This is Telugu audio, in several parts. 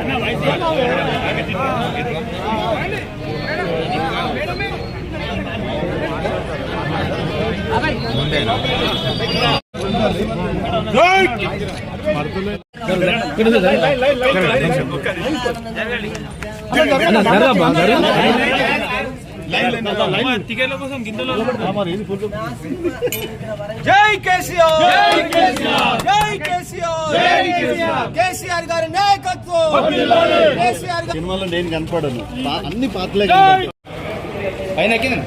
అన్న వైస్ అన్న జై కేసీఆర్ జై కేసీఆర్ జై కేసీఆర్ కేసీఆర్ గారి నాయకత్వం కేసీఆర్ సినిమాలో నేను కనపడను అన్ని పాటలే పైన ఎక్కింది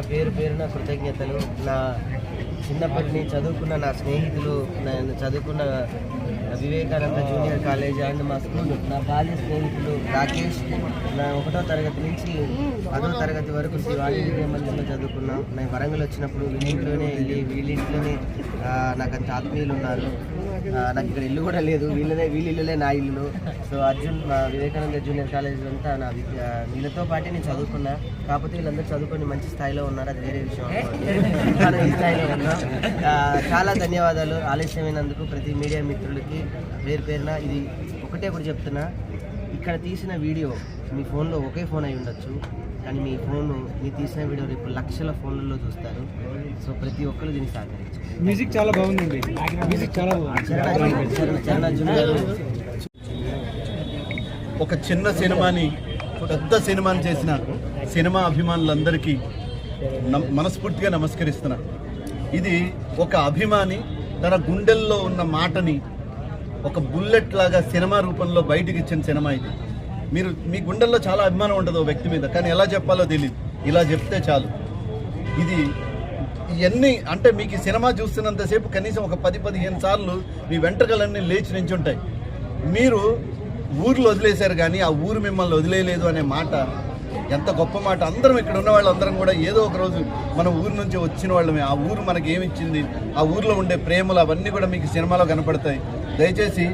పేరు పేరు పేరున కృతజ్ఞతలు. నా చిన్నప్పటి నుంచి చదువుకున్న నా స్నేహితులు నేను చదువుకున్న వివేకానంద జూనియర్ కాలేజ్ అండ్ మా స్కూల్ నా బాల్య స్నేహితులు రాకేష్. నా ఒకటో తరగతి నుంచి పదో తరగతి వరకు శ్రీ మందిరంలో చదువుకున్నాం. నేను వరంగల్ వచ్చినప్పుడు వీళ్ళింట్లోనే వెళ్ళి వీళ్ళింట్లోనే నాకు అంత ఆత్మీయులు ఉన్నారు. నాకు ఇక్కడ ఇల్లు కూడా లేదు. వీళ్ళనే వీళ్ళ ఇల్లులే నా ఇల్లు. సో అర్జున్ మా వివేకానంద జూనియర్ కాలేజ్ అంతా నా విద్య వీళ్ళతో పాటే నేను చదువుకున్నా. కాకపోతే వీళ్ళందరూ చదువుకొని మంచి స్థాయిలో ఉన్నారు. అది వేరే విషయం ఈ స్థాయిలో ఉన్నాం. చాలా ధన్యవాదాలు ఆలస్యమైనందుకు ప్రతి మీడియా మిత్రులకి. పేరు పేరున ఇది ఒకటే ఒకటి చెప్తున్నా. ఇక్కడ తీసిన వీడియో మీ ఫోన్లో ఒకే ఫోన్ అయి ఉండొచ్చు. కానీ మీ ఫోన్ మీ తీసిన వీడియో రేపు లక్షల ఫోన్లలో చూస్తారు. సో ప్రతి ఒక్కరు దీన్ని సహకరించారు మ్యూజిక్ చాలా బాగుందండి. మ్యూజిక్ చాలా ఒక చిన్న సినిమాని పెద్ద సినిమాని చేసిన సినిమా అభిమానులందరికీ మనస్ఫూర్తిగా నమస్కరిస్తున్నా. ఇది ఒక అభిమాని తన గుండెల్లో ఉన్న మాటని ఒక బుల్లెట్ లాగా సినిమా రూపంలో బయటికి ఇచ్చిన సినిమా ఇది. మీరు మీ గుండెల్లో చాలా అభిమానం ఉంటుంది ఓ వ్యక్తి మీద కానీ ఎలా చెప్పాలో తెలియదు ఇలా చెప్తే చాలు. ఇది ఇవన్నీ అంటే మీకు సినిమా చూస్తున్నంతసేపు కనీసం ఒక పది పదిహేను సార్లు మీ వెంట్రుకలన్నీ లేచి నించుంటాయి. మీరు ఊర్లో వదిలేశారు కానీ ఆ ఊరు మిమ్మల్ని వదిలేయలేదు అనే మాట ఎంత గొప్ప మాట. అందరం ఇక్కడ ఉన్న వాళ్ళందరం కూడా ఏదో ఒక రోజు మన ఊరు నుంచి వచ్చిన వాళ్ళమే. ఆ ఊరు మనకి ఏమిచ్చింది ఆ ఊర్లో ఉండే ప్రేమలు అవన్నీ కూడా మీకు సినిమాలో కనపడతాయి. దయచేసి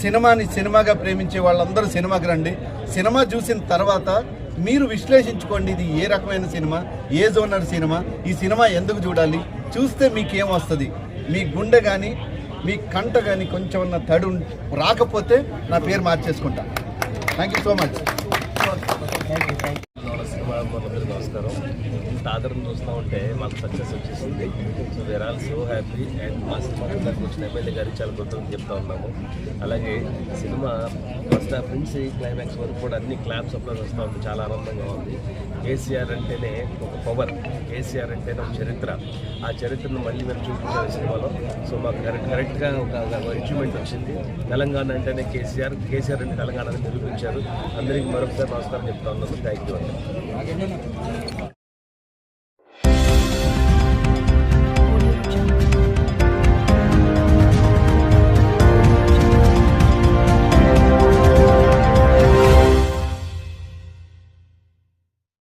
సినిమాని సినిమాగా ప్రేమించే వాళ్ళందరూ సినిమాకి రండి. సినిమా చూసిన తర్వాత మీరు విశ్లేషించుకోండి ఇది ఏ రకమైన సినిమా ఏ జోనర్ సినిమా ఈ సినిమా ఎందుకు చూడాలి? చూస్తే మీకేం వస్తుంది? మీ గుండె కానీ మీ కంట కానీ కొంచెం ఉన్న తడు రాకపోతే నా పేరు మార్చేసుకుంటా. Thank you so much cinema నమస్కారం. ఇంత ఆదరణ చూస్తూ ఉంటే మాకు సక్సెస్ వచ్చేసింది. So we're all so happy and మా సినిమా దగ్గరకు వచ్చిన ఎమ్మెల్యే గారికి చాలా కృతజ్ఞతలు చెప్తా ఉన్నాము. అలాగే సినిమా ఫస్ట్ హాఫ్ నుంచి క్లైమాక్స్ వరకు కూడా అన్ని క్లాప్స్ అప్లోడ్ వస్తూ ఉంది. చాలా ఆనందంగా ఉంది. కేసీఆర్ అంటేనే ఒక పవర్ కేసీఆర్ అంటేనే ఒక చరిత్ర. ఆ చరిత్రను మళ్ళీ మేము చూపించాలి సినిమాలో. సో మాకు కరెక్ట్ కరెక్ట్గా ఒక అచీవ్మెంట్ వచ్చింది. తెలంగాణ అంటేనే కేసీఆర్ కేసీఆర్ అంటే తెలంగాణని నిరూపించారు. అందరికీ మరొకసారి నమస్కారం చెప్తా ఉన్నాను థ్యాంక్ యూ అండి